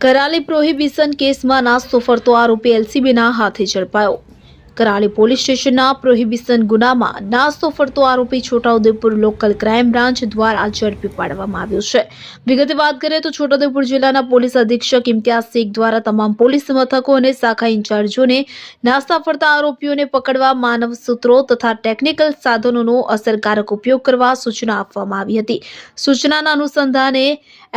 Karali prohibition કેસમાં નાસ્તો ફરતો આરોપી એલસીબીના હાથે ઝડપાયો. કરાલી પોલીસ સ્ટેશનના પ્રોહિબિશન ગુનામાં નાસ્તો ફરતો આરોપી છોટાઉદેપુર લોકલ ક્રાઇમ બ્રાન્ચ દ્વારા ઝડપી પાડવામાં આવ્યો છે. વિગતે વાત કરીએ તો છોટાઉદેપુર જિલ્લાના પોલીસ અધિક્ષક ઇમ્તિયાઝ શેખ દ્વારા તમામ પોલીસ મથકો અને શાખા ઇન્ચાર્જોને નાસ્તા ફરતા આરોપીઓને પકડવા, માનવ સૂત્રો તથા ટેકનિકલ સાધનોનો અસરકારક ઉપયોગ કરવા સૂચના આપવામાં આવી હતી. સૂચનાના અનુસંધાને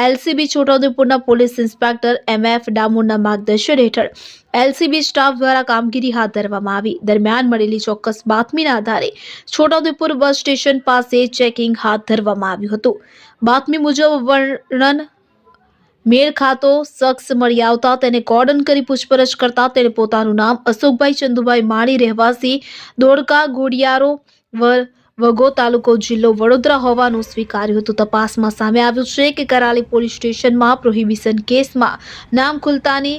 એલસીબી છોટાઉદેપુરના પોલીસ ઇન્સ્પેક્ટર એમએફ ડામોરના માર્ગદર્શન હેઠળ એલસીબી સ્ટાફ દ્વારા કામગીરી હાથ ધરવામાં આવી દરમિયાન મળેલી ચોક્કસ બાતમીના આધારે છોટાઉદેપુર બસ સ્ટેશન પાસે ચેકિંગ હાથ ધરવામાં આવ્યું હતું. બાતમી મુજબ વર્ણન મેળ ખાતો શખ્સ મળી આવતા તેને કોર્ડન કરી પૂછપરછ કરતા તેણે પોતાનું નામ અશોકભાઈ ચંદુભાઈ માળી રહેવાસી દોડકા ગોડિયારો વગો તાલુકો જિલ્લો વડોદરા હોવાનું સ્વીકાર્યું હતું. તપાસમાં સામે આવ્યું છે કે કરાલી પોલીસ સ્ટેશનમાં પ્રોહિબિશન કેસમાં નામ ખુલતાની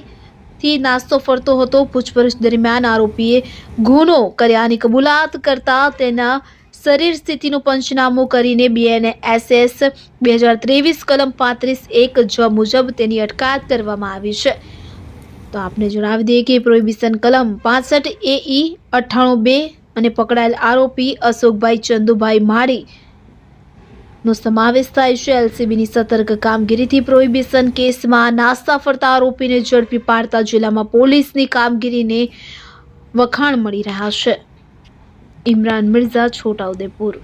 થી નાસ્તો ફરતો હતો. પૂછપરછ દરમિયાન આરોપીએ ગુનો કર્યાની કબૂલાત કરતા તેના શરીર સ્થિતિનું પંચનામું કરીને બીએનએસએસ બે હજાર ત્રેવીસ કલમ પાંત્રીસ એક જ મુજબ તેની અટકાયત કરવામાં આવી છે. તો આપને જણાવી દઈએ કે પ્રોહિબિશન કલમ પાસઠ એઈ અઠ્ઠાણું બે અને પકડાયેલ આરોપી અશોકભાઈ ચંદુભાઈ માળી નો સમાવેશ થાય છે. એલસીબીની સતર્ક કામગીરીથી પ્રોહિબિશન કેસમાં નાસ્તા ફરતા આરોપીને ઝડપી પાડતા જિલ્લામાં પોલીસની કામગીરીને વખાણ મળી રહ્યા છે. ઇમરાન મિર્ઝા છોટાઉદેપુર